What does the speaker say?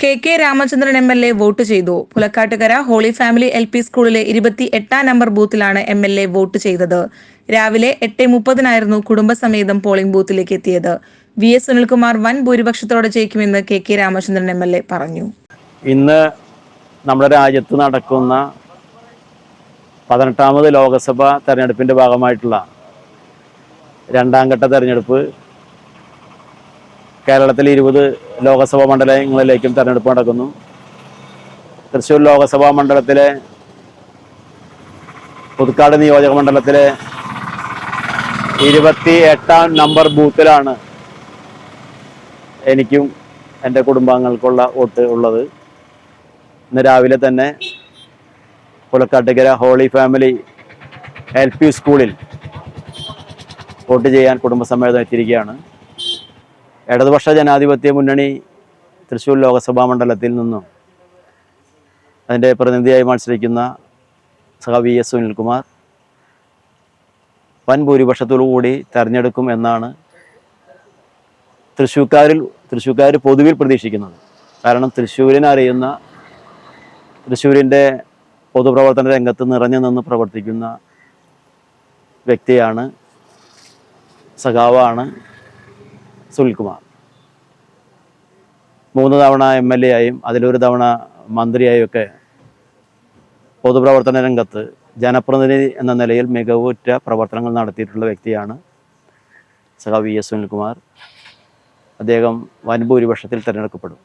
K K Ramachandran M L A vote ചെയ്തു. Pulakkattukara holy family L P സ്കൂളിലെ ഇരുപത്തി എട്ടാം നമ്പർ ബൂത്തിലാണ് എം എൽ എ വോട്ട് ചെയ്തത്. രാവിലെ എട്ട് മുപ്പതിനായിരുന്നു കുടുംബസമേതം പോളിംഗ് ബൂത്തിലേക്ക് എത്തിയത്. വി എസ് സുനിൽകുമാർ വൻ ഭൂരിപക്ഷത്തോടെ ജയിക്കുമെന്ന് K K Ramachandran M L A പറഞ്ഞു. ഇന്ന് നമ്മുടെ രാജ്യത്ത് നടക്കുന്ന പതിനെട്ടാമത് ലോക്സഭാ തെരഞ്ഞെടുപ്പിന്റെ ഭാഗമായിട്ടുള്ള രണ്ടാം ഘട്ട തെരഞ്ഞെടുപ്പ് കേരളത്തിൽ ഇരുപത് ലോകസഭാ മണ്ഡലങ്ങളിലേക്കും തെരഞ്ഞെടുപ്പ് നടക്കുന്നു. തൃശ്ശൂർ ലോകസഭാ മണ്ഡലത്തിലെ പുതുക്കാട് നിയോജക മണ്ഡലത്തിലെ ഇരുപത്തി എട്ടാം നമ്പർ ബൂത്തിലാണ് എനിക്കും എന്റെ കുടുംബാംഗങ്ങൾക്കുള്ള വോട്ട് ഉള്ളത്. ഇന്ന് രാവിലെ തന്നെ Pulakkattukara holy family L P സ്കൂളിൽ വോട്ട് ചെയ്യാൻ കുടുംബസമേതം എത്തിയിരിക്കുകയാണ് ഇടതുപക്ഷ ജനാധിപത്യ മുന്നണി തൃശ്ശൂർ ലോകസഭാ മണ്ഡലത്തിൽ നിന്നും അതിന്റെ പ്രതിനിധിയായി മത്സരിക്കുന്ന സഹ വി എസ് സുനിൽകുമാർ വൻ ഭൂരിപക്ഷത്തോടു കൂടി തെരഞ്ഞെടുക്കും എന്നാണ് തൃശ്ശൂർക്കാരിൽ തൃശ്ശൂർക്കാർ പൊതുവിൽ പ്രതീക്ഷിക്കുന്നത്. കാരണം തൃശ്ശൂരിനെ അറിയുന്ന തൃശ്ശൂരിന്റെ പൊതുപ്രവർത്തന രംഗത്ത് നിറഞ്ഞു നിന്ന് പ്രവർത്തിക്കുന്ന വ്യക്തിയാണ് സഖാവാണ് സുനിൽകുമാർ. മൂന്ന് തവണ എം എൽ എ ആയും അതിലൊരു തവണ മന്ത്രിയായും ഒക്കെ പൊതുപ്രവർത്തന രംഗത്ത് ജനപ്രതിനിധി എന്ന നിലയിൽ മികവുറ്റ പ്രവർത്തനങ്ങൾ നടത്തിയിട്ടുള്ള വ്യക്തിയാണ് സഹ വി എസ് സുനിൽകുമാർ. അദ്ദേഹം വൻ ഭൂരിപക്ഷത്തിൽ തിരഞ്ഞെടുക്കപ്പെടും.